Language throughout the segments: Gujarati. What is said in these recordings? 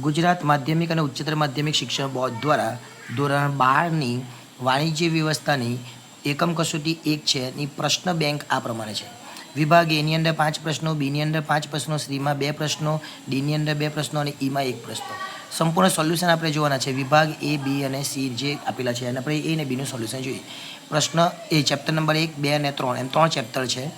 ગુજરાત માધ્યમિક અને ઉચ્ચતર માધ્યમિક શિક્ષણ બોર્ડ દ્વારા ધોરણ બારની વાણિજ્ય વ્યવસ્થાની એકમ કસોટી એક છે ની પ્રશ્ન બેંક આ પ્રમાણે છે. વિભાગ એની અંદર પાંચ પ્રશ્નો બીની અંદર પાંચ પ્રશ્નો શ્રીમાં બે પ્રશ્નો ડીની અંદર બે પ્રશ્નો અને ઈમાં એક પ્રશ્નો. સંપૂર્ણ સોલ્યુશન આપણે જોવાના છે. વિભાગ એ બી અને સી જે આપેલા છે. અને આપણે એ અને બીનું સોલ્યુશન જોઈએ. પ્રશ્ન એ ચેપ્ટર નંબર એક, બે અને ત્રણ. એમ ત્રણ ચેપ્ટર છે.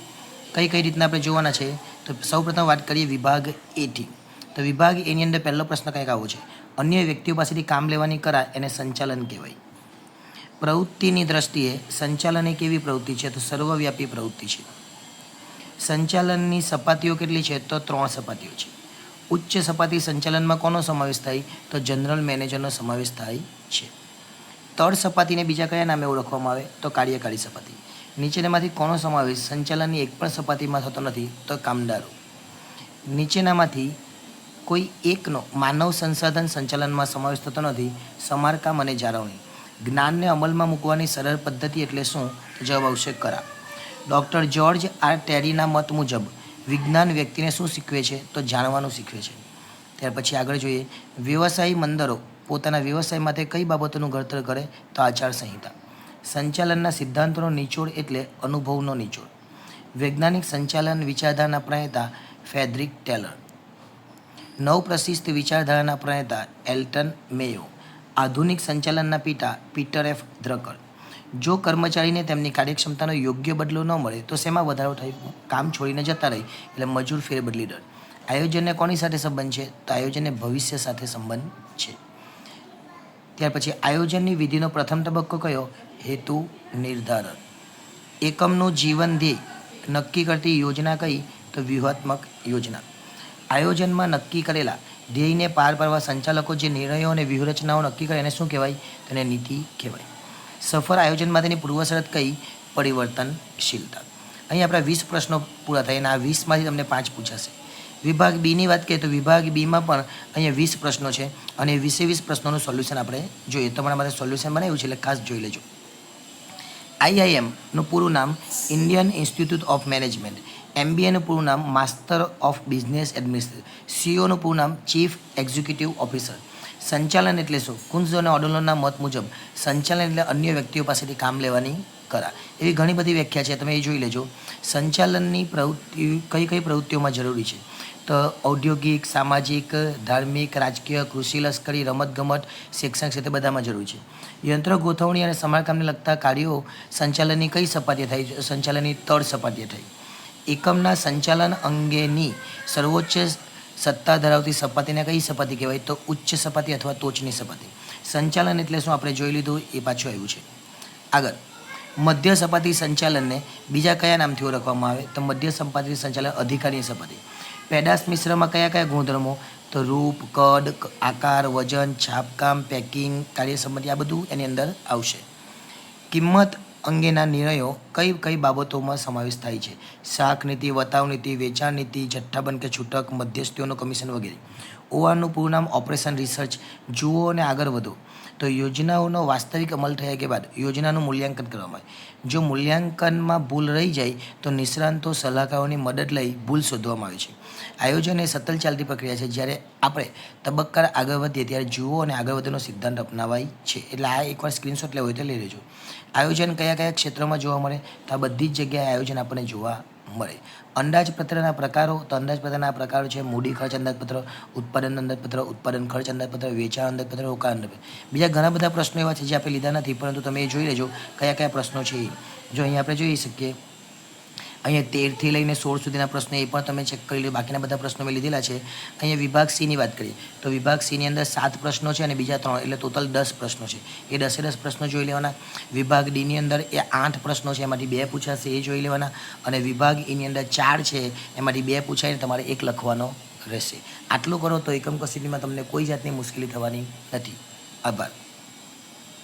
કઈ કઈ રીતના આપણે જોવાના છે? તો સૌપ્રથમ વાત કરીએ વિભાગ એથી તો વિભાગ એની અંદર પહેલો પ્રશ્ન કંઈક આવો છે. અન્ય વ્યક્તિઓ પાસેથી કામ લેવાની કરા એને સંચાલન કહેવાય. પ્રવૃત્તિની દ્રષ્ટિએ સંચાલન એ કેવી પ્રવૃત્તિ છે? તો સર્વવ્યાપી પ્રવૃત્તિ છે. સંચાલનની સપાટીઓ કેટલી છે? તો ત્રણ સપાટીઓ છે. ઉચ્ચ સપાટી સંચાલનમાં કોનો સમાવેશ થાય? તો જનરલ મેનેજરનો સમાવેશ થાય છે. તળ સપાટીને બીજા કયા નામે ઓળખવામાં આવે? તો કાર્યકારી સપાટી. નીચેનામાંથી કોનો સમાવેશ? સંચાલનની એક પણ સપાટીમાં થતો નથી, તો કામદારો. નીચેનામાંથી કોઈ એકનો માનવ સંસાધન સંચાલનમાં સમાવેશ થતો નથી, સમારકામ અને જાળવણી. જ્ઞાનને અમલમાં મૂકવાની સરળ પદ્ધતિ એટલે શું? જવાબ આવશે કરા. ડૉક્ટર જ્યોર્જ આર ટેરીના મત મુજબ, વિજ્ઞાન વ્યક્તિને શું શીખવે છે? તો જાણવાનું શીખવે છે. ત્યાર પછી આગળ જોઈએ, વ્યવસાયી મંદરો પોતાના વ્યવસાય માટે કઈ બાબતોનું ઘડતર કરે? તો આચાર સંહિતા સંચાલનના સિદ્ધાંતોનો નિચોડ એટલે અનુભવનો નિચોડ. વૈજ્ઞાનિક સંચાલન વિચારધારાના પ્રણેતા ફેડરિક ટેલર. નવ પ્રશિષ્ટ વિચારધારાના પ્રણેતા એલ્ટન મેયો, આધુનિક સંચાલનના પિતા પીટર એફ ધ્રકર જો કર્મચારીને તેમની કાર્યક્ષમતાનો યોગ્ય બદલો ન મળે, તો શેમાં વધારો થાય? કામ છોડીને જતા રહે એટલે મજૂર ફેરબદલી દર આયોજનને કોની સાથે સંબંધ છે? તો આયોજનને ભવિષ્ય સાથે સંબંધ છે. ત્યાર પછી આયોજનની વિધિનો પ્રથમ તબક્કો કયો? હેતુ નિર્ધારણ. એકમનું જીવન ધ્યેય. નક્કી કરતી યોજના કઈ? તો વ્યૂહાત્મક યોજના. આયોજનમાં નક્કી કરેલા ધ્યેયને પાર પાડવા સંચાલકો જે નિર્ણયો અને વ્યૂહરચનાઓ નક્કી કરે એને શું કહેવાય? તેને નીતિ કહેવાય. સફળ આયોજન માટેની પૂર્વશરત કઈ? પરિવર્તનશીલતા. અહીં આપણા વીસ પ્રશ્નો પૂરા થાય અને આ વીસમાંથી તમને પાંચ પૂછાશે. વિભાગ બીની વાત કરીએ તો વિભાગ બીમાં પણ અહીંયા વીસ પ્રશ્નો છે અને વીસે વીસ પ્રશ્નોનું સોલ્યુશન આપણે જોઈએ. તમારા માટે સોલ્યુશન બનાવ્યું છે એટલે ખાસ જોઈ લેજો. આઈઆઈએમનું પૂરું નામ ઇન્ડિયન ઇન્સ્ટિટ્યૂટ ઓફ મેનેજમેન્ટ. એમબીએનું પૂરું નામ માસ્ટર ઓફ બિઝનેસ એડમિનિસ્ટ્રેશન સીઓનું પૂરું નામ ચીફ એક્ઝિક્યુટિવ ઓફિસર સંચાલન એટલે શું? કુન્સ અને ઓડોલોના મત મુજબ સંચાલન એટલે અન્ય વ્યક્તિઓ પાસેથી કામ લેવાની કરા એવી ઘણી બધી વ્યાખ્યા છે, તમે એ જોઈ લેજો. સંચાલનની પ્રવૃત્તિ, કઈ કઈ પ્રવૃત્તિઓમાં જરૂરી છે? તો ઔદ્યોગિક, સામાજિક, ધાર્મિક, રાજકીય, કૃષિ, લશ્કરી, રમતગમત શિક્ષણ ક્ષેત્રે બધામાં જરૂરી છે. યંત્ર ગોઠવણી અને સમારકામને લગતા કાર્યો સંચાલનની કઈ સપાટીએ થાય સંચાલનની તળ સપાટીએ થાય એકમના સંચાલન અંગેની સર્વોચ્ચ સત્તા ધરાવતી સપાટીને કઈ સપાટી કહેવાય? તો ઉચ્ચ સપાટી અથવા ટોચની સપાટી. સંચાલન એટલે શું? આપણે જોઈ લીધું, એ પાછું આવ્યું છે. આગળ. મધ્ય સપાટી સંચાલનને બીજા કયા નામથી ઓળખવામાં આવે? તો મધ્ય સપાટી સંચાલન અધિકારીની સપાટી. પેદાશ મિશ્રમાં કયા કયા ગુણધર્મો? તો રૂપ, કદ આકાર, વજન, છાપકામ, પેકિંગ કાર્યસંબંધી આ બધું એની અંદર આવશે. કિંમત અંગેના નિર્ણયો કઈ કઈ બાબતોમાં સમાવેશ થાય છે? શાક નીતિ વતાવ નીતિ, વેચાણ નીતિ જથ્થાબંધ કે છૂટક, મધ્યસ્થીઓનું કમિશન વગેરે. ઓઆરનું પૂરું નામ ઓપરેશન રિસર્ચ. જુઓ અને આગળ વધો. તો યોજનાઓનો વાસ્તવિક અમલ થયા કે બાદ યોજનાનું મૂલ્યાંકન કરવામાં આવે. જો મૂલ્યાંકનમાં ભૂલ રહી જાય, તો નિષ્ણાંતો સલાહકારોની મદદ લઈ ભૂલ શોધવામાં આવે છે. આયોજન એ સતત ચાલતી પ્રક્રિયા છે, જ્યારે આપણે તબક્કા આગળ વધીએ ત્યારે જુઓ અને આગળ વધવાનો સિદ્ધાંત અપનાવાય છે. એટલે આ એકવાર સ્ક્રીનશોટ લેવો હોય તો લઈ લેજો. આયોજન કયા કયા ક્ષેત્રમાં જોવા મળે? તો આ બધી જ જગ્યાએ આયોજન આપણને જોવા મળે. અંદાજપત્રના પ્રકારો, તો અંદાજપત્રના પ્રકારો છે મૂડી ખર્ચ અંદાજપત્ર, ઉત્પાદન અંદાજપત્ર, ઉત્પાદન ખર્ચ અંદાજપત્ર, વેચાણ અંદાજપત્ર, રોકાણ અંદાજપત્ર. બીજા ઘણા બધા પ્રશ્નો એવા છે જે આપણે લીધા નથી, પરંતુ તમે એ જોઈ લેજો કયા કયા પ્રશ્નો છે જો અહીં આપણે જોઈ શકીએ અહીંયા તેરથી લઈને સોળ સુધીના પ્રશ્નો એ પણ તમે ચેક કરી લો. બાકીના બધા પ્રશ્નો મેં લીધેલા છે. અહીંયા વિભાગ સીની વાત કરીએ, તો વિભાગ સીની અંદર સાત પ્રશ્નો છે અને બીજા ત્રણ, એટલે ટોટલ દસ પ્રશ્નો છે. એ દસે દસ પ્રશ્નો જોઈ લેવાના. વિભાગ ડીની અંદર એ આઠ પ્રશ્નો છે, એમાંથી બે પૂછાશે એ જોઈ લેવાના. અને વિભાગ એની અંદર ચાર છે, એમાંથી બે પૂછાઈને તમારે એક લખવાનો રહેશે. આટલું કરો તો એકમ કસોટીમાં તમને કોઈ જાતની મુશ્કેલી થવાની નથી. આભાર.